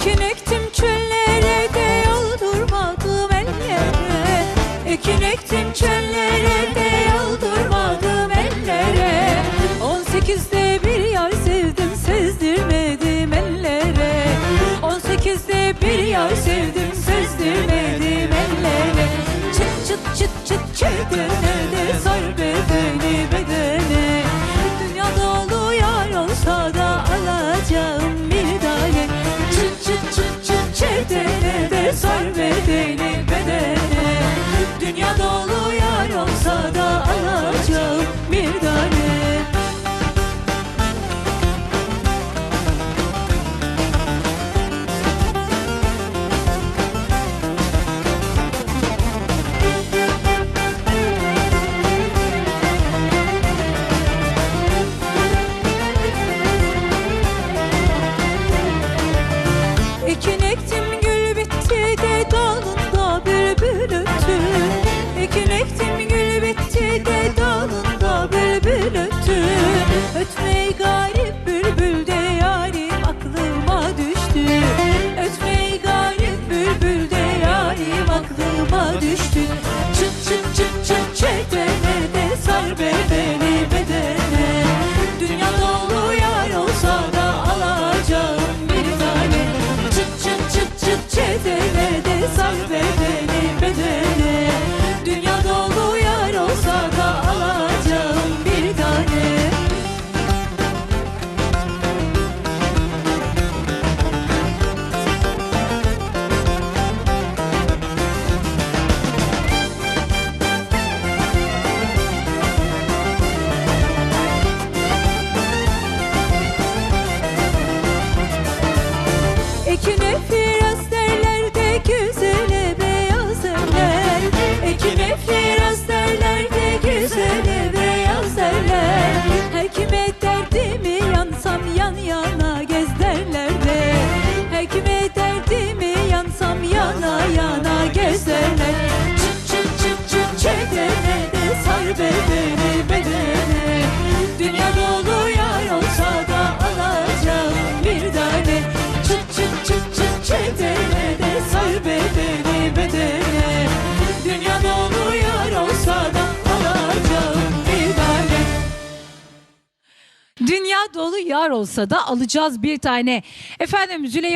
Ekin ektim çöllere de yoldurmadım ellere Ekin ektim çöllere de yoldurmadım ellere On sekizde bir yar sevdim sezdirmedim ellere. On sekizde bir yar sevdim ektim gül bitti de dalında bülbül öttü Ekin ektim gül bitti de dalında bülbül öttü Ötmeyi garip bülbül de yarim aklıma düştü. Ötmeyi garip bülbül de yarim aklıma düştü Ekine firaz derler de güzele beyaz derler. Ekine firaz derler de güzele beyaz derler. Her kime derdimi yansam yan yana gez derler de. Her kime derdimi yansam yana yana gez derler Çıt çıt çıt çıt çetene de sar bedeni Çıt çıt çetene de sar bedene Dünya dolu yar olsa da alacağım bir tane Dünya dolu yar olsa da alacağız bir tane. Efendim Züleyha